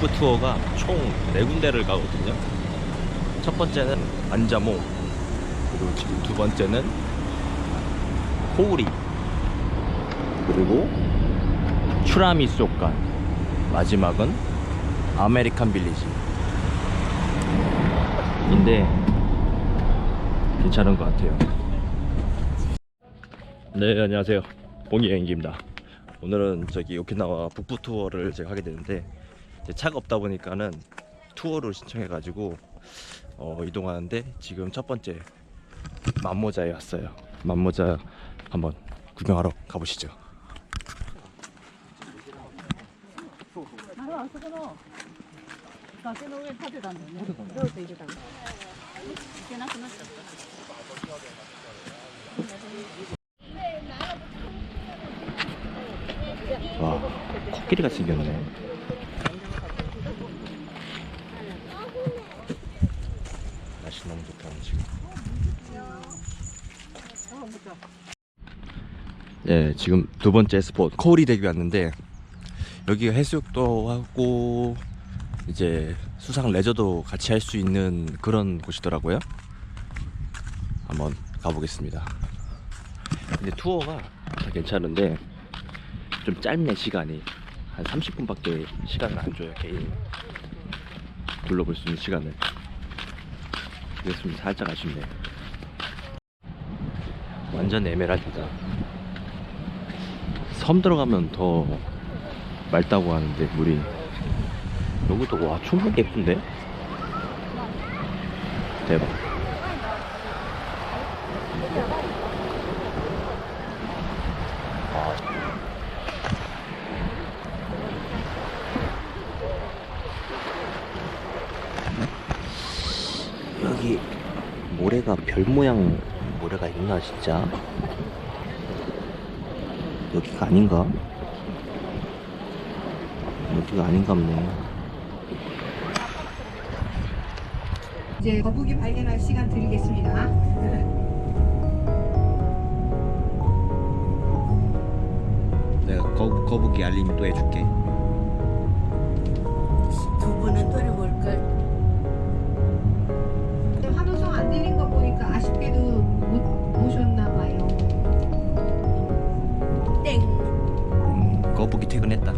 북부 투어가 총네 군데를 가거든요. 첫 번째는 안자모, 그리고 지금 두 번째는 코우리, 그리고 추라미수간, 마지막은 아메리칸 빌리지. 인데 괜찮은 것 같아요. 네, 안녕하세요. 봉이 여행기입니다. 오늘은 저기 오키나와 북부 투어를 제가 하게 되는데 차가 없다 보니까는 투어를 신청해 가지고 어, 이동하는데 지금 첫 번째 만모자에 왔어요. 만모자 한번 구경하러 가보시죠. 코끼리가 생겼네. 날씨 너무 좋다 지금. 네, 지금 두 번째 스포트 코우리 대교 왔는데 여기가 해수욕도 하고 이제 수상 레저도 같이 할 수 있는 그런 곳이더라고요. 한번 가보겠습니다. 근데 투어가 다 괜찮은데 좀 짧네 시간이 한 30분밖에 시간을 안 줘요 개인. 둘러볼 수 있는 시간을. 그래서 좀 살짝 아쉽네 완전 에메랄드다. 섬 들어가면 더 맑다고 하는데 물이. 여기도 와 충분히 예쁜데? 대박 여기 모래가 별 모양 모래가 있나 진짜 여기가 아닌가? 여기가 아닌가 보네 이제 거북이 발견할 시간 드리겠습니다. 내가 거, 거북이 알림 또 해줄게 퇴근했다.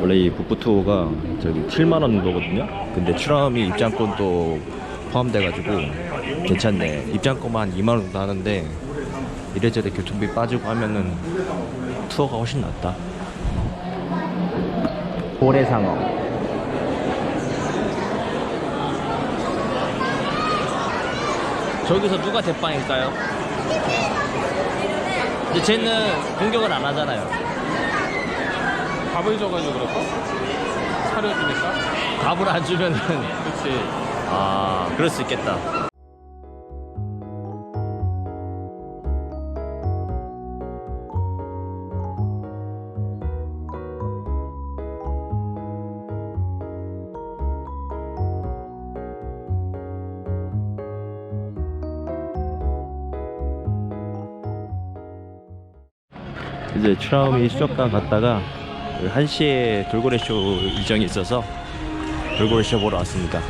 원래 이 북부 투어가 저기 7만 원 정도거든요. 근데 추라미 입장권도 포함돼가지고 괜찮네. 입장권만 한 2만 원 정도 하는데 이래저래 교통비 빠지고 하면은 투어가 훨씬 낫다. 고래상어. 저기서 누가 대빵일까요? 근데 쟤는 공격을 안 하잖아요. 밥을 줘가지고 그럴까? 차려주니까? 밥을 안 주면은 그치. 아 그럴 수 있겠다. 이제 추라우미 수족관 갔다가 1시에 돌고래 쇼 일정이 있어서 돌고래 쇼 보러 왔습니다.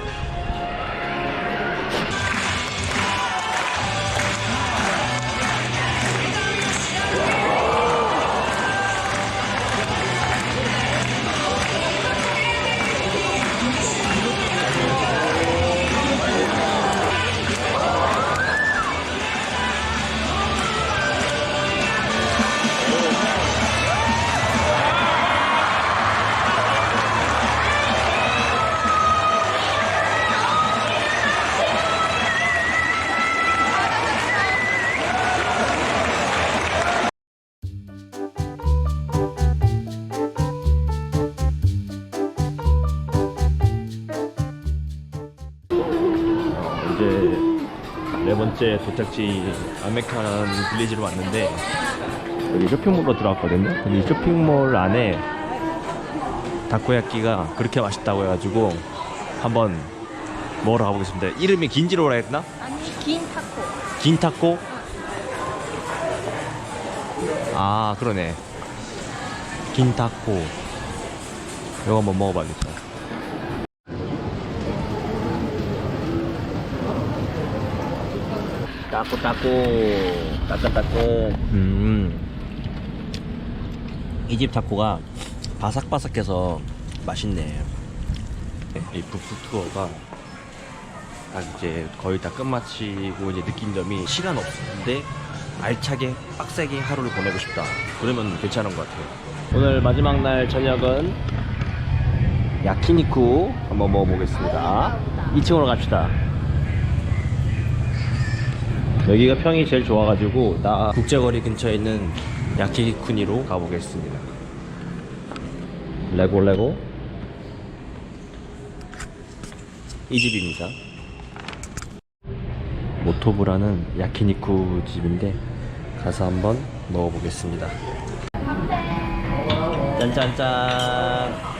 이제 네 번째 도착지 아메칸 빌리지로 왔는데 여기 쇼핑몰로 들어왔거든요. 근데 이 쇼핑몰 안에 다코야끼가 그렇게 맛있다고 해가지고 한번 먹으러 가보겠습니다. 이름이 긴지로라 했나? 아니 긴 타코. 긴 타코? 아 그러네. 긴 타코. 이거 한번 먹어봐야겠다. 따끈따끈 따끈따끈 음. 이 집 타코가 바삭바삭해서 맛있네. 이 북스 투어가 딱 이제 거의 다 끝마치고 이제 느낀 점이 시간 없는데 알차게 빡세게 하루를 보내고 싶다. 그러면 괜찮은 것 같아요. 오늘 마지막 날 저녁은 야키니쿠 한번 먹어보겠습니다 2층으로 갑시다 여기가 평이 제일 좋아가지고 나 국제거리 근처에 있는 야키쿠니로 가보겠습니다. 레고 레고 이 집입니다. 모토부라는 야키니쿠 집인데 가서 한번 먹어보겠습니다. 짠짠짠.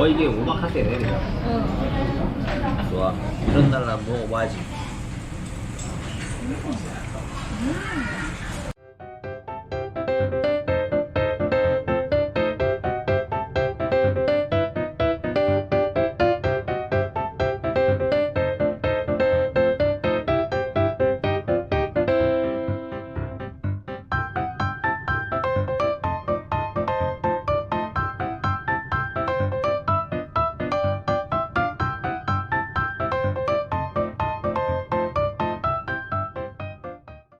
거의 이게 오마카세 그냥. 좋아. 이런 날은 한번 먹어봐야지